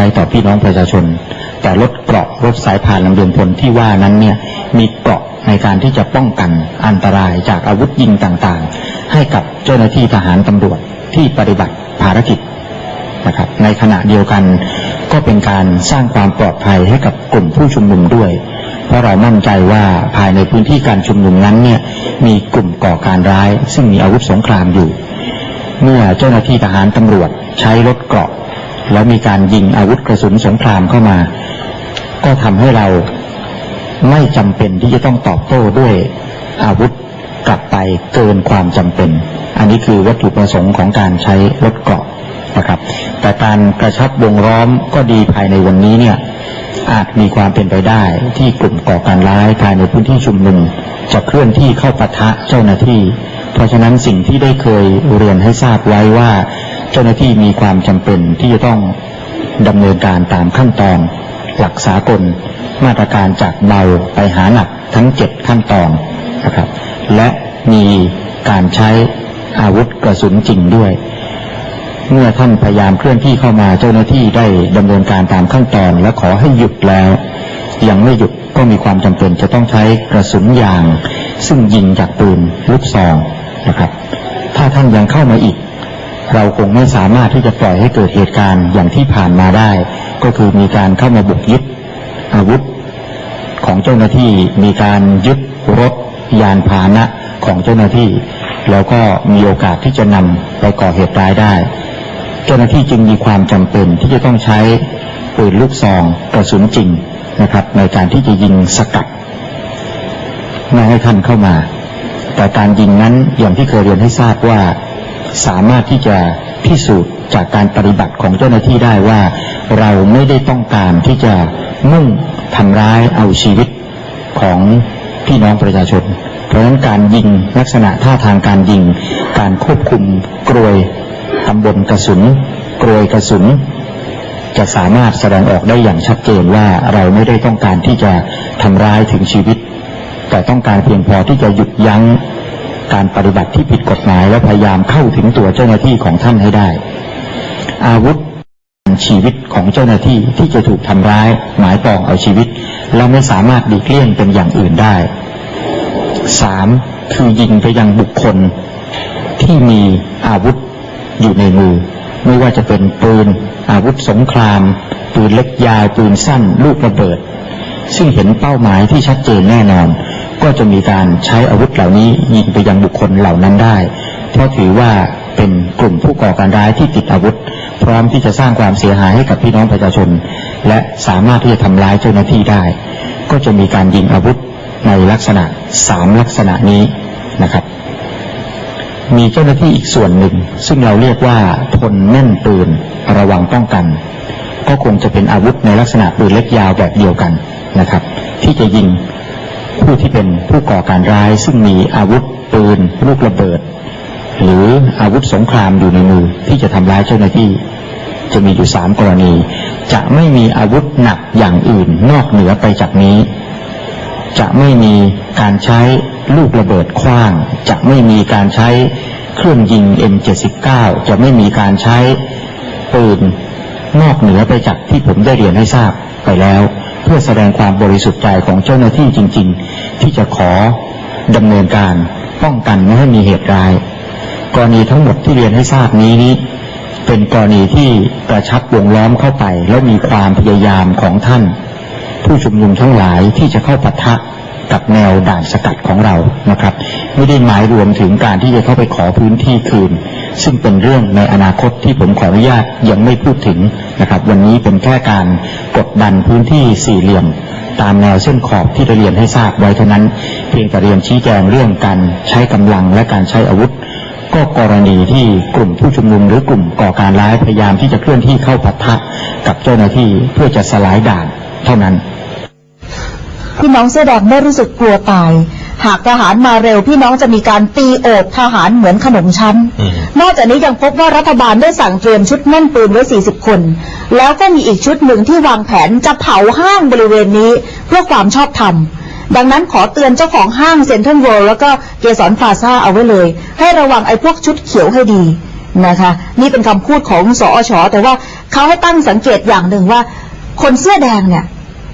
ช้ต่อพี่น้องประชาชน แต่รถเกราะรถสายพานลำเลียงพลที่ว่านั้นเนี่ยมีเกราะในการที่จะป้องกันอันตรายจากอาวุธยิงต่างๆ ให้กับเจ้าหน้าที่ทหารตำรวจที่ปฏิบัติภารกิจนะครับในขณะเดียวกันก็เป็นการสร้างความปลอดภัยให้กับกลุ่มผู้ชุมนุมด้วย เพราะเรามั่นใจว่าภายในพื้นที่การชุมนุมนั้นเนี่ยมีกลุ่มก่อการร้าย ซึ่งมีอาวุธสงครามอยู่ เมื่อเจ้าหน้าที่ทหารตำรวจใช้รถเกราะ แล้วมีการยิงอาวุธกระสุนสงครามเข้ามา ก็ทำให้เราไม่จำเป็นที่จะต้องตอบโต้ด้วยอาวุธกลับไปเกินความจำเป็น อันนี้คือวัตถุประสงค์ของการใช้รถเกราะนะครับ แต่การกระชับวงล้อมก็ดีภายในวันนี้เนี่ยอาจมีความเป็นไปได้ที่กลุ่มก่อการร้ายภายในพื้นที่ชุมนุมจะเคลื่อนที่เข้าปะทะเจ้าหน้าที่ เพราะฉะนั้นสิ่งที่ได้เคยเรียนให้ทราบไว้ว่า เจ้าหน้าที่มีความจำเป็นที่จะต้องดำเนินการตามขั้นตอน หลักสากล มาตรการจากเบาไปหาหนักทั้งเจ็ดขั้นตอนนะครับ และมีการใช้อาวุธกระสุนจริงด้วย เมื่อท่านพยายามเคลื่อนที่เข้ามาเจ้าหน้าที่ได้ดำเนินการตามขั้นตอน และขอให้หยุดแล้ว ยังไม่หยุดก็มีความจำเป็นจะต้องใช้กระสุนยาง ซึ่งยิงจากปืนลูกซองนะครับ ถ้าท่านยังเข้ามาอีก เราคงไม่สามารถที่จะปล่อยให้เกิดเหตุการณ์อย่างที่ผ่านมาได้ ก็คือมีการเข้ามาบุกยึดอาวุธของเจ้าหน้าที่มีการยึดรถยานพาหนะของเจ้าหน้าที่ แล้วก็มีโอกาสที่จะนำไปก่อเหตุร้ายได้ เจ้าหน้าที่จึงมีความจำเป็นที่จะต้องใช้ปืนลูกซองกระสุนจริงนะครับ ในการที่จะยิงสกัดไม่ให้ท่านเข้ามา แต่การยิงนั้นอย่างที่เคยเรียนให้ทราบว่า สามารถที่จะพิสูจน์จากการปฏิบัติของเจ้าหน้าที่ได้ว่า เราไม่ได้ต้องการที่จะมุ่งทำร้ายเอาชีวิตของพี่น้องประชาชน เพราะฉะนั้นการยิงลักษณะท่าทางการยิง การควบคุมกรวยตำบลกระสุนกรวยกระสุน จะสามารถแสดงออกได้อย่างชัดเจนว่าเราไม่ได้ต้องการที่จะทำร้ายถึงชีวิต แต่ต้องการเพียงพอที่จะหยุดยั้ง การปฏิบัติที่ผิดกฎหมาย และพยายามเข้าถึงตัวเจ้าหน้าที่ของท่านให้ได้ อาวุธชีวิตของเจ้าหน้าที่ที่จะถูกทำร้าย หมายปองเอาชีวิต และไม่สามารถดีเลี่ยงเป็นอย่างอื่นได้สามคือยิงไปยังบุคคลที่มีอาวุธอยู่ในมือ ไม่ว่าจะเป็นปืน อาวุธสงคราม ปืนเล็กยาวปืนสั้น ลูกระเบิด ซึ่งเห็นเป้าหมายที่ชัดเจนแน่นอน ก็จะมีการใช้อาวุธเหล่านี้ยิงไปยังบุคคลเหล่านั้นได้ เพราะถือว่าเป็นกลุ่มผู้ก่อการร้ายที่ติดอาวุธ พร้อมที่จะสร้างความเสียหายให้กับพี่น้องประชาชน และสามารถที่จะทำร้ายเจ้าหน้าที่ได้ ก็จะมีการยิงอาวุธในลักษณะสามลักษณะนี้นะครับ มีเจ้าหน้าที่อีกส่วนหนึ่ง ซึ่งเราเรียกว่าพลแม่นปืนระวังป้องกัน ก็คงจะเป็นอาวุธในลักษณะปืนเล็กยาวแบบเดียวกันนะครับ ที่จะยิง ผู้ที่เป็นผู้ก่อการร้ายซึ่งมีอาวุธปืนลูกระเบิด หรืออาวุธสงครามอยู่ในมือที่จะทำร้ายเจ้าหน้าที่ จะมีอยู่สามกรณี จะไม่มีอาวุธหนักอย่างอื่นนอกเหนือไปจากนี้ จะไม่มีการใช้ลูกระเบิดคว้าง จะไม่มีการใช้เครื่องยิง M79 จะไม่มีการใช้ปืนนอกเหนือไปจากที่ผมได้เรียนให้ทราบไปแล้ว พื่อแสดงความบริสุทธิ์ใจของเจ้าหน้าที่จริง ๆ ที่จะขอดำเนินการป้องกันไม่ให้มีเหตุร้าย กรณีทั้งหมดที่เรียนให้ทราบนี้นี้ เป็นกรณีที่กระชับวงล้อมเข้าไป แล้วมีความพยายามของท่าน ผู้ชุมนุมทั้งหลายที่จะเข้าปะทะ กับแนวด่านสกัดของเรานะครับ ไม่ได้หมายรวมถึงการที่จะเข้าไปขอพื้นที่คืน ซึ่งเป็นเรื่องในอนาคตที่ผมขออนุญาตยังไม่พูดถึงนะครับ วันนี้เป็นแค่การกดดันพื้นที่สี่เหลี่ยม ตามแนวเส้นขอบที่ได้เรียนให้ทราบไว้เท่านั้น เพียงแต่เรียนชี้แจงเรื่องการใช้กำลังและการใช้อาวุธก็กรณีที่กลุ่มผู้ชุมนุมหรือกลุ่มก่อการร้ายพยายามที่จะเคลื่อนที่เข้าปะทะกับเจ้าหน้าที่เพื่อจะสลายด่านเท่านั้น พี่น้องเสื้อแดงไม่รู้สึกกลัวตาย หากทหารมาเร็วพี่น้องจะมีการตีโอบทหารเหมือนขนมชั้นอืมนอกจากนี้ยังพบว่ารัฐบาลได้สั่งเตรียมชุดแน่นปืนไว้ 40 คน แล้วก็มีอีกชุดหนึ่งที่วางแผนจะเผาห้างบริเวณนี้เพื่อความชอบธรรมดังนั้นขอเตือนเจ้าของห้างเซ็นทรัลเวิลด์แล้วก็เกสรพลาซ่าเอาไว้เลย ให้ระวังไอ้พวกชุดเขียวให้ดีนะคะ นี่เป็นคำพูดของสอชแต่ว่าเขาให้ตั้งสังเกตอย่างหนึ่งว่า คนเสื้อแดงเนี่ย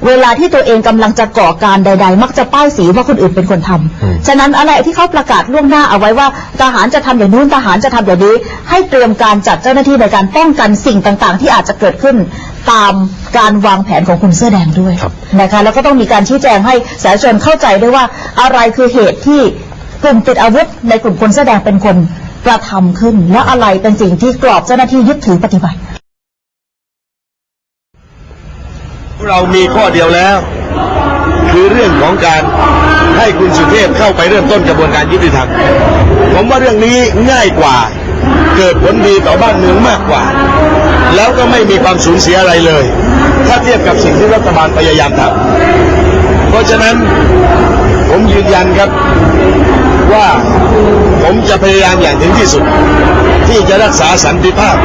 เวลาที่ตัวเองกำลังจะก่อการใด ๆ มักจะป้ายสีว่าคนอื่นเป็นคนทำอืมฉะนั้นอะไรที่เขาประกาศล่วงหน้าเอาไว้ว่าทหารจะทำอย่างนู้นทหารจะทำอย่างนี้ ให้เตรียมการจัดเจ้าหน้าที่ในการป้องกันสิ่งต่างๆ ที่อาจจะเกิดขึ้นตามการวางแผนของคุณเสื้อแดงด้วยครับนะคะแล้วก็ต้องมีการชี้แจงให้สาธารณชนเข้าใจด้วยว่าอะไรคือเหตุที่กลุ่มติดอาวุธในกลุ่มคนเสื้อแดงเป็นคนกระทำขึ้น และอะไรเป็นสิ่งที่กรอบเจ้าหน้าที่ยึดถือปฏิบัติ เรามีข้อเดียวแล้ว คือเรื่องของการให้คุณสุเทพเข้าไปเริ่มต้นกระบวนการยุติธรรมผมว่าเรื่องนี้ง่ายกว่า เกิดผลดีต่อบ้านเมืองมากกว่า แล้วก็ไม่มีความสูญเสียอะไรเลย ถ้าเทียบกับสิ่งที่รัฐบาลพยายามทำเพราะฉะนั้นผมยืนยันครับว่าผมจะพยายามอย่างถึงที่สุด ที่จะรักษาสันติภาพ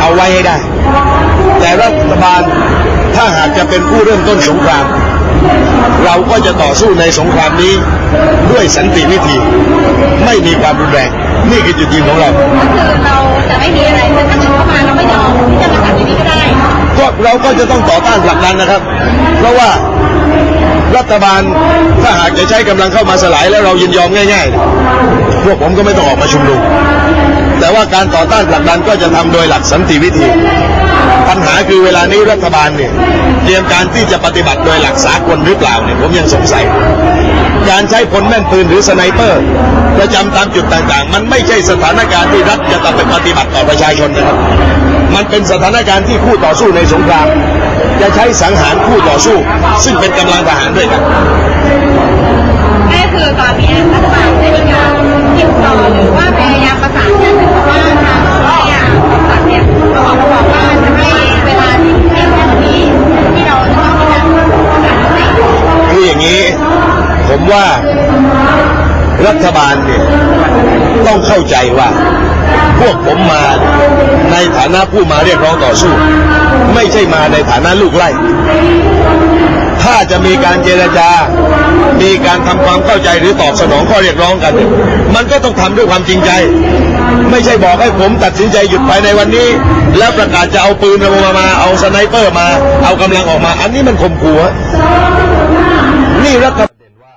เอาไว้ให้ได้ แต่รัฐบาล ถ้าหากจะเป็นผู้เริ่มต้นสงคราม เราก็จะต่อสู้ในสงครามนี้ด้วยสันติวิธี ไม่มีความรุนแรงนี่คือจุดยืนของเราก็คือเราจะไม่มีอะไรคือถ้าเกิดเข้ามาเราไม่ยอมที่จะมาจับอย่างนี้ก็ได้ก็เราก็จะต้องต่อต้านผลักดันนะครับ เพราะว่ารัฐบาลถ้าหากจะใช้กำลังเข้ามาสลายแล้วเรายินยอมง่ายๆเนี่ยพวกผมก็ไม่ต้องออกมาชุมนุมแต่ ว่าการต่อต้านผลักดันก็จะทำโดยหลักสันติวิธี ปัญหาคือเวลานี้รัฐบาลเนี่ยเตรียมการที่จะปฏิบัติโดยหลักสากลหรือเปล่าเนี่ยผมยังสงสัย การใช้พลแม่นปืนหรือสไนเปอร์ประจำตามจุดต่างๆ มันไม่ใช่สถานการณ์ที่รัฐจะต้องไปปฏิบัติต่อประชาชนนะครับ มันเป็นสถานการณ์ที่คู่ต่อสู้ในสงคราม จะใช้สังหารคู่ต่อสู้ ซึ่งเป็นกำลังทหารด้วยกันนั่นคือตอนนี้รัฐบาลได้มีการติดต่อหรือว่าพยายามประสานกันถึงาทางเนี่ ยสัตว์เนี่ยเขาออกมาบอกว่าจะให้เวลาที่เพียงค่วันนี้ที่เราจะต้องมีการประกาศให้คืออย่างนี้ ผมว่ารัฐบาลเนี่ยต้องเข้าใจว่า พวกผมมาในฐานะผู้มาเรียกร้องต่อสู้ ไม่ใช่มาในฐานะลูกไล่ ถ้าจะมีการเจรจา มีการทำความเข้าใจหรือตอบสนองข้อเรียกร้องกัน มันก็ต้องทำด้วยความจริงใจ ไม่ใช่บอกให้ผมตัดสินใจหยุดภายในวันนี้ แล้วประกาศจะเอาปืนมามา เอาสไนเปอร์มา เอากำลังออกมา อันนี้มันข่มขู่นี่รัฐประเด็นว่า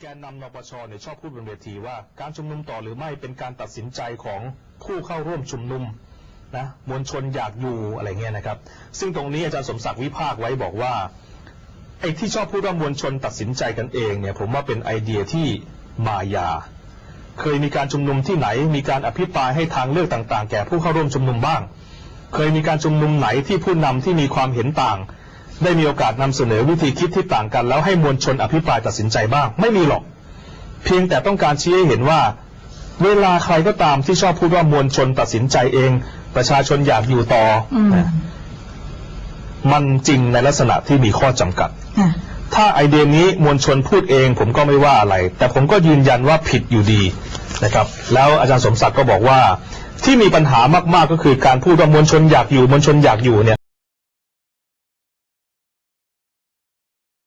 แกนนำนปชเนี่ยชอบพูดบนเวทีว่าการชุมนุมต่อหรือไม่เป็นการตัดสินใจของผู้เข้าร่วมชุมนุมนะมวลชนอยากอยู่อะไรเงี้ยนะครับ ซึ่งตรงนี้อาจารย์สมศักดิ์วิพากไว้บอกว่า ไอ้ที่ชอบพูดว่ามวลชนตัดสินใจกันเองเนี่ยผมว่าเป็นไอเดียที่มายา เคยมีการชุมนุมที่ไหน มีการอภิปรายให้ทางเลือกต่างๆ แก่ผู้เข้าร่วมชุมนุมบ้าง เคยมีการชุมนุมไหนที่ผู้นำที่มีความเห็นต่าง ได้มีโอกาสนำเสนอวิธีคิดที่ต่างกัน แล้วให้มวลชนอภิปรายตัดสินใจบ้าง ไม่มีหรอก เพียงแต่ต้องการชี้ให้เห็นว่า เวลาใครก็ตามที่ชอบพูดว่ามวลชนตัดสินใจเอง ประชาชนอยากอยู่ต่ออมนะมันจริงในลักษณะที่มีข้อจำกัดค่ะ ถ้าไอเดียนี้มวลชนพูดเอง ผมก็ไม่ว่าอะไร แต่ผมก็ยืนยันว่าผิดอยู่ดีนะครับ แล้วอาจารย์สมศักดิ์ก็บอกว่าที่มีปัญหามากๆก็คือการพูดว่ามวลชนอยากอยู่มวลชนอยากอยู่เนี่ย